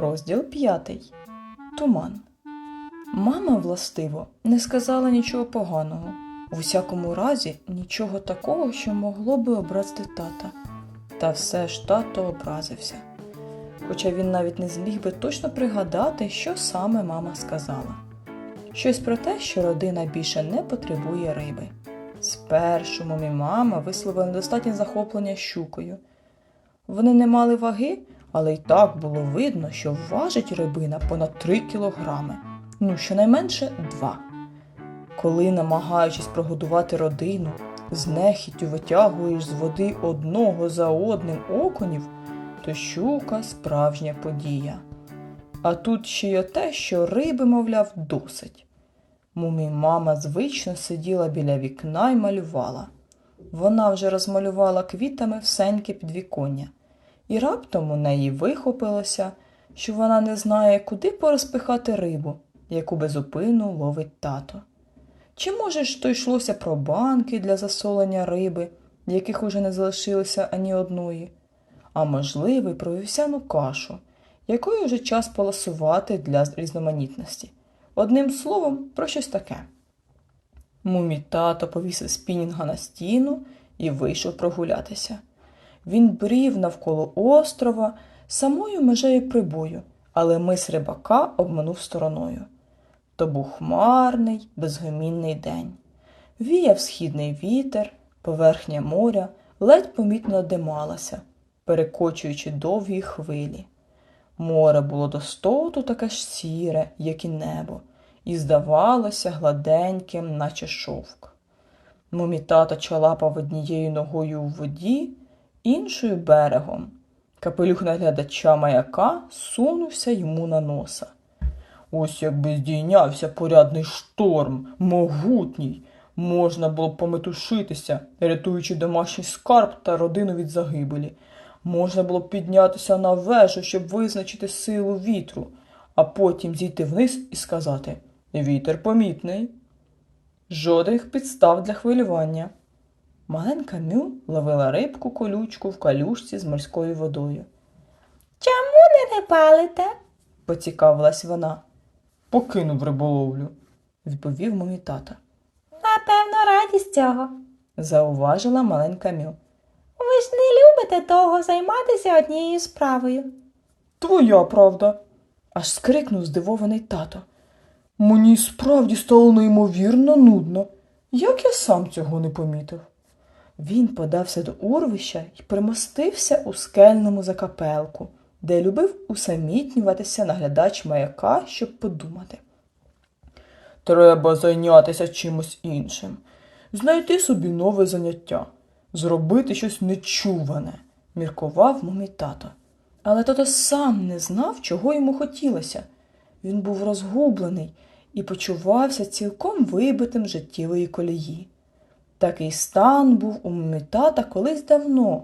Розділ п'ятий. Туман. Мама, властиво, не сказала нічого поганого. У всякому разі, нічого такого, що могло би образити тата. Та все ж тато образився. Хоча він навіть не зміг би точно пригадати, що саме мама сказала. Щось про те, що родина більше не потребує риби. Спершу мамі мама висловила недостатнє захоплення щукою. Вони не мали ваги, але й так було видно, що важить рибина понад 3 кілограми, ну щонайменше 2. Коли, намагаючись прогодувати родину, з нехіттю витягуєш з води одного за одним окунів, то щука справжня подія. А тут ще й те, що риби, мовляв, досить. Мумі мама звично сиділа біля вікна й малювала. Вона вже розмалювала квітами всеньке підвіконня, і раптом у неї вихопилося, що вона не знає, куди порозпихати рибу, яку безупину ловить тато. Чи може ж то йшлося про банки для засолення риби, яких уже не залишилося ані одної, а можливо, й про вівсяну кашу, якою вже час поласувати для різноманітності. Одним словом, про щось таке. Мумі тато повісив спінінга на стіну і вийшов прогулятися. Він брів навколо острова самою межею прибою, але мис рибака обминув стороною. То був хмарний, безгомінний день. Віяв східний вітер, поверхня моря ледь помітно дималася, перекочуючи довгі хвилі. Море було достоту таке ж сіре, як і небо, і здавалося гладеньким, наче шовк. Мумі тато чалапав однією ногою у воді, іншою берегом. Капелюх наглядача маяка сунувся йому на носа. Ось якби здійнявся порядний шторм, могутній, можна було б пометушитися, рятуючи домашній скарб та родину від загибелі. Можна було б піднятися на вежу, щоб визначити силу вітру, а потім зійти вниз і сказати Вітер помітний. Жодних підстав для хвилювання. Маленька Мю ловила рибку колючку в калюшці з морською водою. Чому не рибалите? Поцікавилась вона. Покинув риболовлю, відповів мамі тата. Напевно, радість цього. Зауважила маленька Мю. Ви ж не любите того займатися однією справою. Твоя правда. аж скрикнув здивований тато. Мені справді стало неймовірно нудно. Як я сам цього не помітив? Він подався до урвища і примостився у скельному закапелку, де любив усамітнюватися наглядач маяка, щоб подумати. Треба зайнятися чимось іншим, знайти собі нове заняття, зробити щось нечуване, міркував мумі тато. Але тато сам не знав, чого йому хотілося. Він був розгублений і почувався цілком вибитим життєвої колії. Такий стан був у мумі тата колись давно,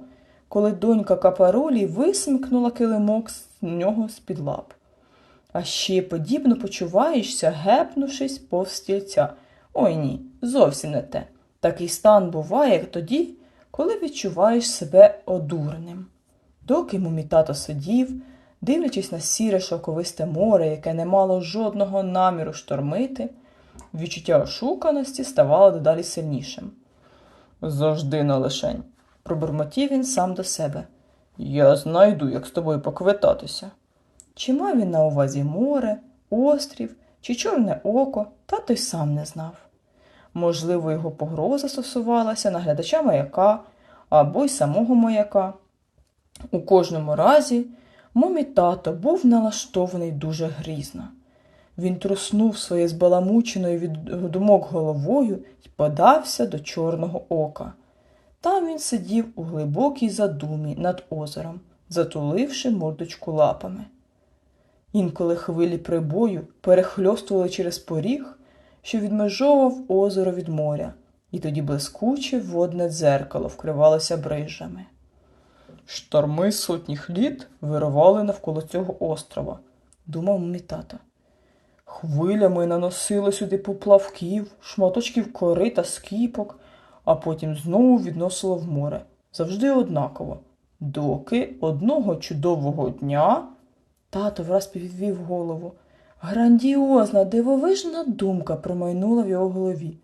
коли донька капарулі висмикнула килимок з нього з-під лап. А ще подібно почуваєшся, гепнувшись повз стільця. Ой ні, зовсім не те. Такий стан буває тоді, коли відчуваєш себе одурним. Доки мумі тато сидів, дивлячись на сіре шовковисте море, яке не мало жодного наміру штормити, відчуття ошуканості ставало дедалі сильнішим. Завжди на лишень, пробурмотів він сам до себе. Я знайду, як з тобою поквитатися. Чи мав він на увазі море, острів чи чорне око, тато й сам не знав. Можливо, його погроза стосувалася наглядача маяка або й самого маяка. У кожному разі мумі тато був налаштований дуже грізно. Він труснув своєю збаламученою від думок головою і подався до Чорного ока. Там він сидів у глибокій задумі над озером, затуливши мордочку лапами. Інколи хвилі прибою перехльостували через поріг, що відмежовував озеро від моря, і тоді блискуче водне дзеркало вкривалося брижами. Шторми сотніх літ вирували навколо цього острова, думав мій тато. Хвилями наносили сюди поплавків, шматочків кори та скіпок, а потім знову відносило в море, завжди однаково, доки одного чудового дня Тато враз підвів голову. Грандіозна, дивовижна думка промайнула в його голові.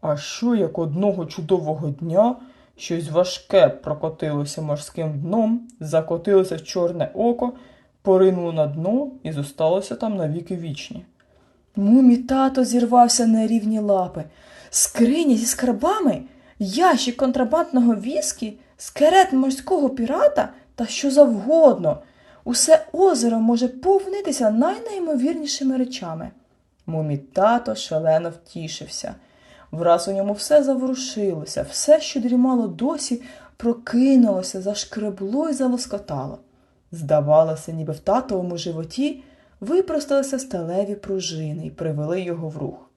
А що як одного чудового дня щось важке прокотилося морським дном, закотилося в чорне око, поринуло на дно і зосталося там навіки вічні. Мумі тато зірвався на рівні лапи. Скриня зі скарбами, ящик контрабандного віскі, скелет морського пірата та що завгодно. Усе озеро може повнитися найнеймовірнішими речами. Мумі тато шалено втішився. Враз у ньому все заворушилося, все, що дрімало досі, прокинулося, зашкребло і залоскотало. Здавалося, ніби в татовому животі випросталися сталеві пружини і привели його в рух.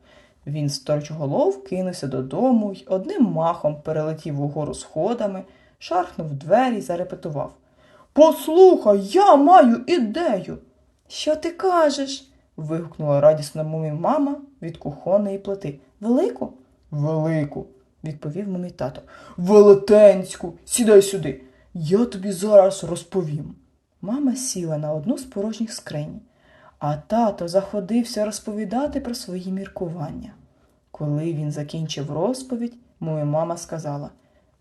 Він сторчголов кинувся додому й одним махом перелетів угору сходами, шархнув двері й зарепетував. Послухай, я маю ідею. Що ти кажеш? вигукнула радісно мумі мама від кухонної плити. Велику? Велику, відповів мумі тато. Велетенську, сідай сюди. Я тобі зараз розповім. Мама сіла на одну з порожніх скринь, а тато заходився розповідати про свої міркування. Коли він закінчив розповідь, моя мама сказала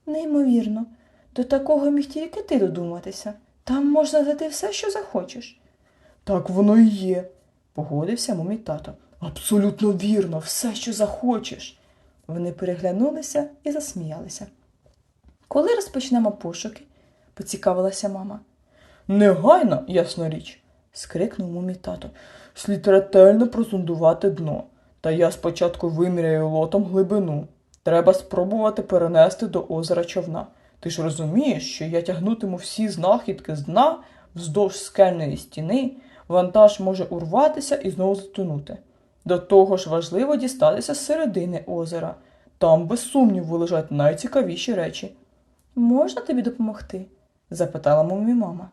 Неймовірно, до такого міг тільки ти додуматися. Там можна знайти все, що захочеш. Так воно і є, погодився мумій тато. Абсолютно вірно, все, що захочеш. Вони переглянулися і засміялися. Коли розпочнемо пошуки? поцікавилася мама. Негайно, ясна річ, скрикнув мумій тато. Слід ретельно прозондувати дно. Та я спочатку виміряю лотом глибину. Треба спробувати перенести до озера човна. Ти ж розумієш, що я тягнутиму всі знахідки з дна вздовж скельної стіни, вантаж може урватися і знову затонути. До того ж важливо дістатися з середини озера. Там, без сумніву, лежать найцікавіші речі. Можна тобі допомогти? запитала мумі мама.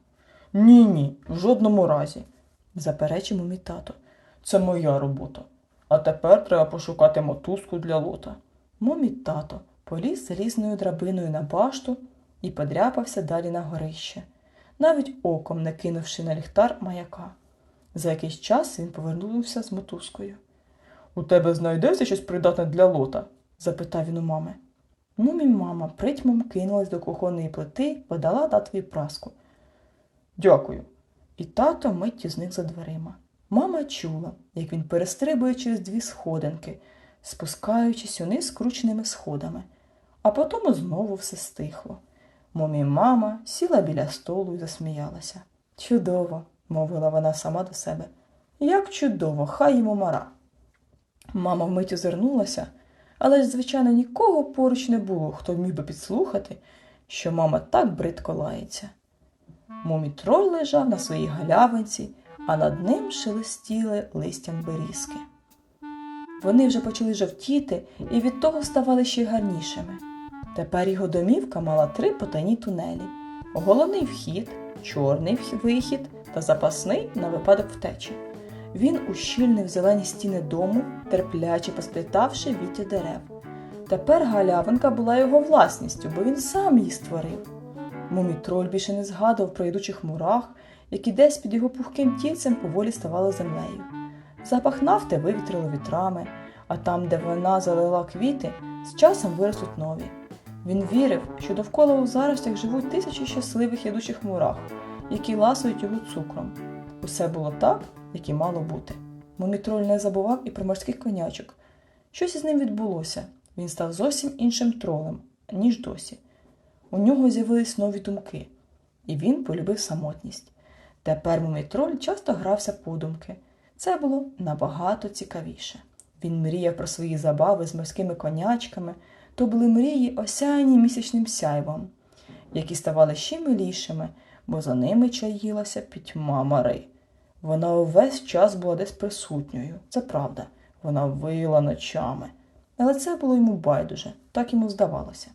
Ні, ні, в жодному разі, заперечив мумі тато. Це моя робота. А тепер треба пошукати мотузку для лота. Мумі тато поліз залізною драбиною на башту і подряпався далі на горище, навіть оком не кинувши на ліхтар маяка. За якийсь час він повернувся з мотузкою. У тебе знайдеться щось придатне для лота? запитав він у мами. Мумі мама притьмом кинулась до кухонної плити, подала татові праску. Дякую. І тато миттю зник за дверима. Мама чула, як він перестрибує через дві сходинки, спускаючись униз скрученими сходами, а потім знову все стихло. Момі мама сіла біля столу і засміялася. Чудово, мовила вона сама до себе. Як чудово, хай йому мара. Мама вмить озирнулася, але ж, звичайно, нікого поруч не було, хто міг би підслухати, що мама так бридко лається. Мумітроль лежав на своїй галявинці, а над ним шелестіли листям берізки. Вони вже почали жовтіти і від того ставали ще гарнішими. Тепер його домівка мала три потайні тунелі: головний вхід, чорний вихід та запасний на випадок втечі. Він ущільнив зелені стіни дому, терпляче посплітавши віття дерев. Тепер галявинка була його власністю, бо він сам її створив. Мумітроль більше не згадував про йдучих мурах, які десь під його пухким тільцем поволі ставали землею. Запах нафти вивітрило вітрами, а там, де вона залила квіти, з часом виростуть нові. Він вірив, що довкола у заростях живуть тисячі щасливих ядучих мурах, які ласують його цукром. Усе було так, як і мало бути. Мумітроль не забував і про морських конячок. Щось із ним відбулося. Він став зовсім іншим тролем, ніж досі. У нього з'явились нові думки, і він полюбив самотність. Тепер мумітроль часто грався подумки. Це було набагато цікавіше. Він мріяв про свої забави з морськими конячками, то були мрії, осяяні місячним сяйвом, які ставали ще милішими, бо за ними чаїлася пітьма мари. Вона увесь час була десь присутньою, це правда, вона вила ночами. Але це було йому байдуже, так йому здавалося.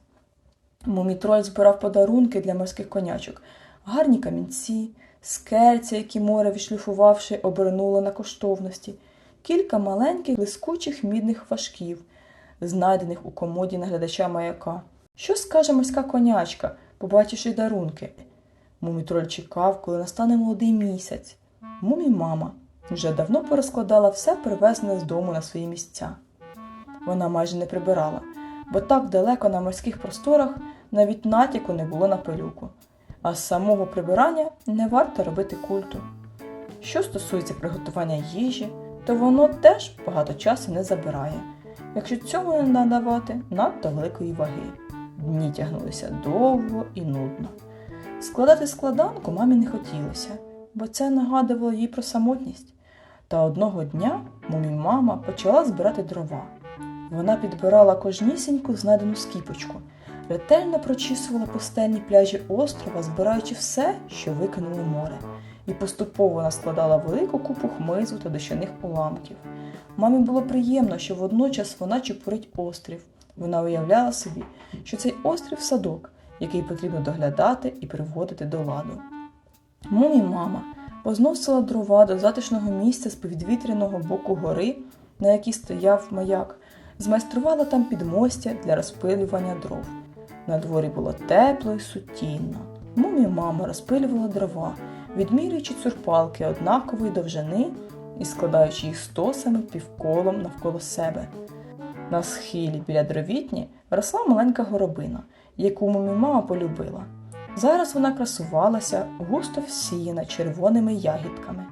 Мумітроль збирав подарунки для морських конячок, гарні камінці, скельця, які море, відшліфувавши, обернуло на коштовності, кілька маленьких блискучих мідних важків, знайдених у комоді наглядача маяка. Що скаже морська конячка, побачивши дарунки? Мумітроль чекав, коли настане молодий місяць. Мумі мама вже давно порозкладала все привезене з дому на свої місця. Вона майже не прибирала, бо так далеко на морських просторах навіть натяку не було на пилюку. А з самого прибирання не варто робити культу. Що стосується приготування їжі, то воно теж багато часу не забирає, якщо цьому не надавати надто великої ваги. Дні тягнулися довго і нудно. Складати складанку мамі не хотілося, бо це нагадувало їй про самотність. Та одного дня мумі мама почала збирати дрова. Вона підбирала кожнісіньку знайдену скіпочку, ретельно прочісувала пустельні пляжі острова, збираючи все, що викинуло море, і поступово вона складала велику купу хмизу та дощаних уламків. Мамі було приємно, що водночас вона чепурить острів. Вона уявляла собі, що цей острів садок, який потрібно доглядати і приводити до ладу. Мумі мама позносила дрова до затишного місця з повідвітряного боку гори, на якій стояв маяк, змайструвала там підмостя для розпилювання дров. На дворі було тепло і сутінно. Мумі мама розпилювала дрова, відмірюючи цурпалки однакової довжини і складаючи їх стосами півколом навколо себе. На схилі біля дровітні росла маленька горобина, яку мумі мама полюбила. Зараз вона красувалася густо всіяна червоними ягідками,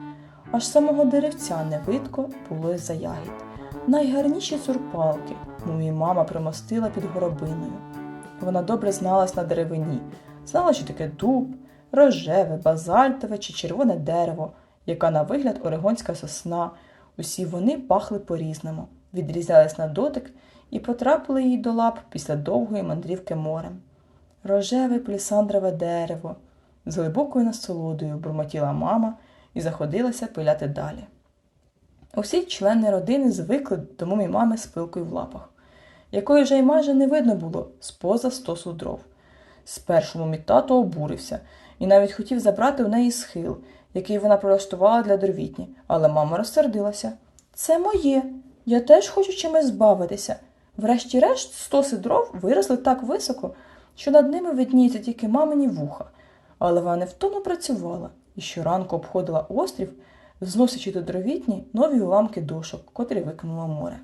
аж самого деревця не видко було із-за ягід. Найгарніші цурпалки мумі мама примостила під горобиною. Вона добре зналась на деревині, знала, що таке дуб, рожеве, базальтове чи червоне дерево, яка на вигляд орегонська сосна. Усі вони пахли по-різному, відрізнялись на дотик і потрапили їй до лап після довгої мандрівки морем. Рожеве плісандрове дерево з глибокою насолодою бурмотіла мама і заходилася пиляти далі. Усі члени родини звикли до мумі мами з пилкою в лапах, якої вже й майже не видно було з-поза стосу дров. Спершу мумі тато обурився і навіть хотів забрати у неї схил, який вона прилаштувала для дровітні, але мама розсердилася. Це моє. Я теж хочу чимось збавитися. Врешті-решт, стоси дров виросли так високо, що над ними видніється тільки мамині вуха, але вона невтомно працювала і щоранку обходила острів, зносячи до дровітні нові уламки дошок, котрі викинуло море.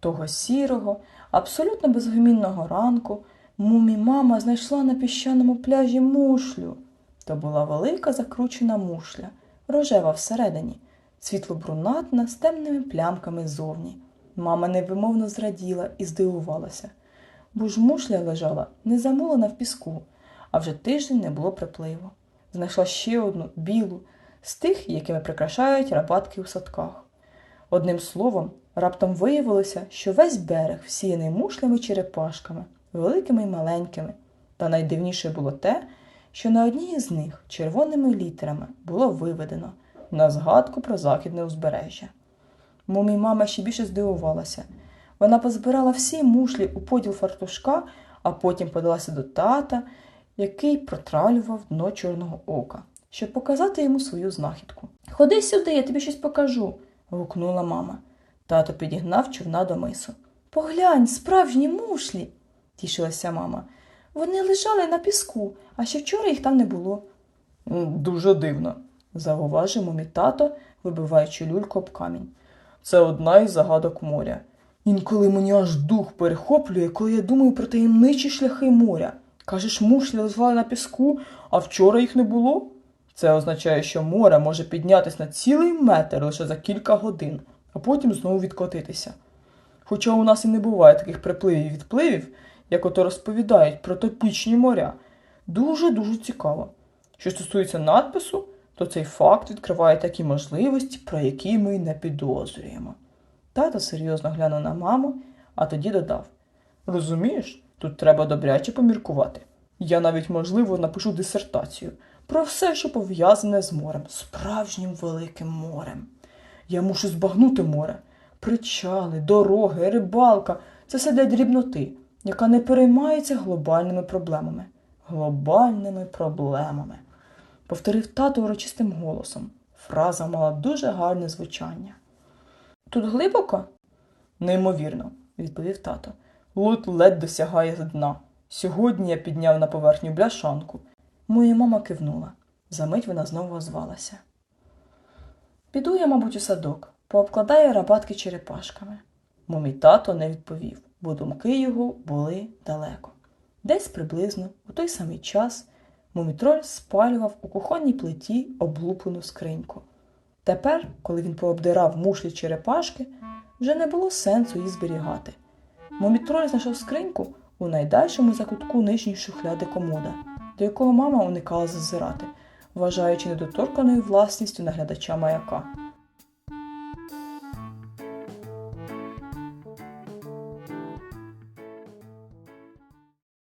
Того сірого, абсолютно безгомінного ранку мумі мама знайшла на піщаному пляжі мушлю. То була велика закручена мушля, рожева всередині, світло-брунатна з темними плямками ззовні. Мама невимовно зраділа і здивувалася, бо ж мушля лежала не замулена в піску, а вже тиждень не було припливу. Знайшла ще одну білу, з тих, якими прикрашають рабатки у садках. Одним словом, раптом виявилося, що весь берег всіяний мушлями черепашками, великими й маленькими, та найдивніше було те, що на одній із них червоними літерами було виведено на згадку про західне узбережжя. Мумі мама ще більше здивувалася. Вона позбирала всі мушлі у поділ фартушка, а потім подалася до тата, який протралював дно чорного ока, щоб показати йому свою знахідку. Ходи сюди, я тобі щось покажу. гукнула мама. Тато підігнав човна до мису. Поглянь, справжні мушлі, тішилася мама. Вони лежали на піску, а ще вчора їх там не було. Дуже дивно, зауважив мумі тато, вибиваючи люльку об камінь. Це одна із загадок моря. Інколи мені аж дух перехоплює, коли я думаю про таємничі шляхи моря. Кажеш, мушлі лежали на піску, а вчора їх не було? Це означає, що море може піднятися на цілий метр лише за кілька годин, а потім знову відкотитися. Хоча у нас і не буває таких припливів і відпливів, як ото розповідають про топічні моря. Дуже-дуже цікаво. Що стосується надпису, то цей факт відкриває такі можливості, про які ми не підозрюємо. Тато серйозно глянув на маму, а тоді додав: Розумієш, тут треба добряче поміркувати. Я навіть, можливо, напишу дисертацію про все, що пов'язане з морем, справжнім великим морем. Я мушу збагнути море. Причали, дороги, рибалка це все для дрібноти, яка не переймається глобальними проблемами. Глобальними проблемами. Повторив тато урочистим голосом. Фраза мала дуже гарне звучання. Тут глибоко? Неймовірно, відповів тато. Лут ледь досягає дна. Сьогодні я підняв на поверхню бляшанку, Моя мама кивнула. Замить вона знову озвалася. Піду я, мабуть, у садок, пообкладаю рабатки черепашками. Момій тато не відповів, бо думки його були далеко. Десь приблизно у той самий час мумітроль спалював у кухонній плиті облуплену скриньку. Тепер, коли він пообдирав мушлі черепашки, вже не було сенсу її зберігати. Мумітроль знайшов скриньку у найдальшому закутку нижньої шухляди комода, до якого мама уникала зазирати, вважаючи недоторканою власністю наглядача маяка.